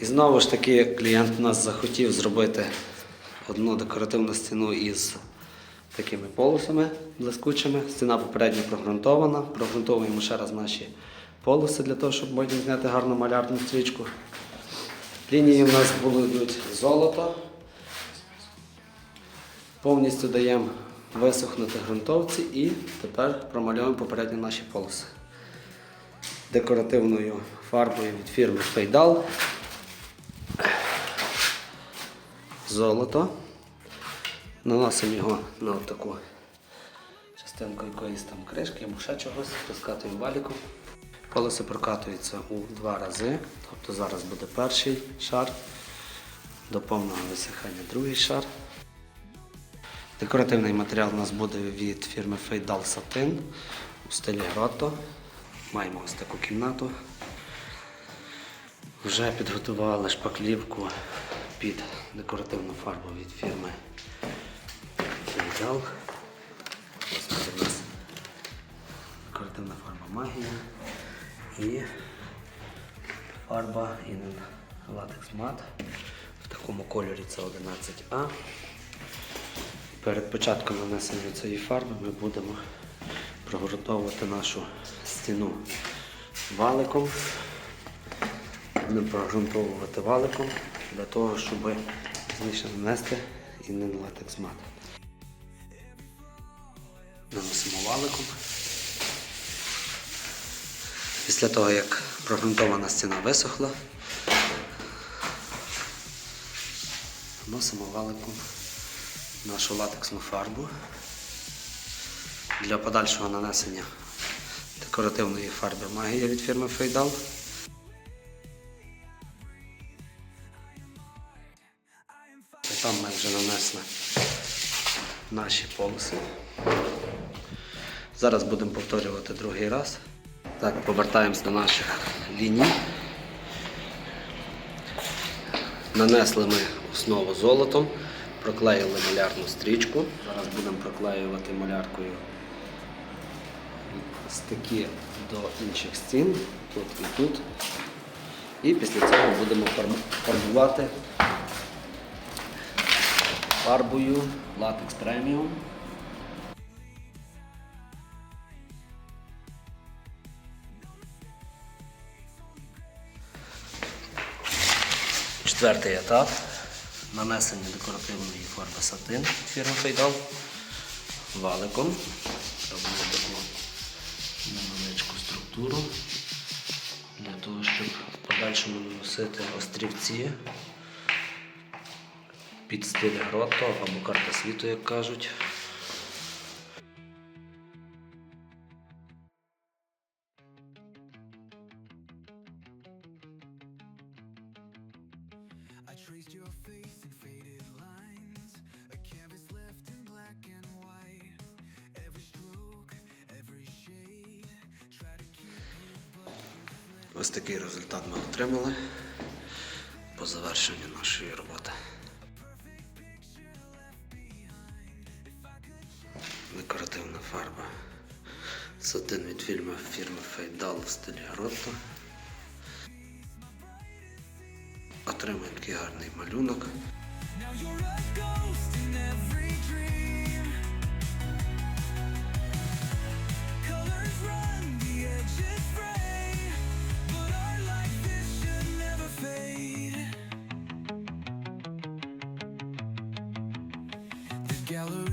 І знову ж таки клієнт нас захотів зробити одну декоративну стіну із такими полосами блискучими. Стіна попередньо прогрунтована. Прогрунтовуємо ще раз наші полоси для того, щоб потім зняти гарну малярну стрічку. Лінії в нас будуть золото. Повністю даємо висохнути ґрунтовці і тепер промальовуємо попередньо наші полоси. Декоративною фарбою від фірми Фейдал. Золото. Наносимо його на таку частинку якоїсь там кришки або ще чогось, розкатуємо валіком. Полоси прокатуються у два рази. Тобто зараз буде перший шар, до повного висихання другий шар. Декоративний матеріал у нас буде від фірми Фейдал Satin у стилі Grotto. Маємо ось таку кімнату. Вже підготували шпаклівку під декоративну фарбу від фірми Фейдал. Ось тут у нас декоративна фарба магія і фарба Latex Matte в такому кольорі це 11А. Перед початком нанесення цієї фарби ми будемо прогрунтовувати нашу стіну валиком. Будемо прогрунтовувати валиком для того, щоб пізніше нанести і не латекс мат. Наносимо валиком. Після того, як прогрунтована стіна висохла, наносимо валиком нашу латексну фарбу для подальшого нанесення декоративної фарби магія від фірми Фейдал. Там ми вже нанесли наші полоси. Зараз будемо повторювати другий раз. Так, повертаємось до наших ліній. Нанесли ми основу золотом, проклеїли малярну стрічку. Зараз будемо проклеювати маляркою стики до інших стін, тут і тут. І після цього будемо фарб- фарбувати фарбою латекс преміум. Четвертий етап нанесення декоративної фарби сатин фірми Фейдал валиком. Робимо таку невеличку структуру для того, щоб в подальшому наносити острівці під стиль грото або карта світу, як кажуть. Ось такий результат ми отримали по завершенню нашої роботи. декоративна фарба. Сатин від фільму фірми Фейдал в стилі Гротто. Отримує такий гарний малюнок. gallery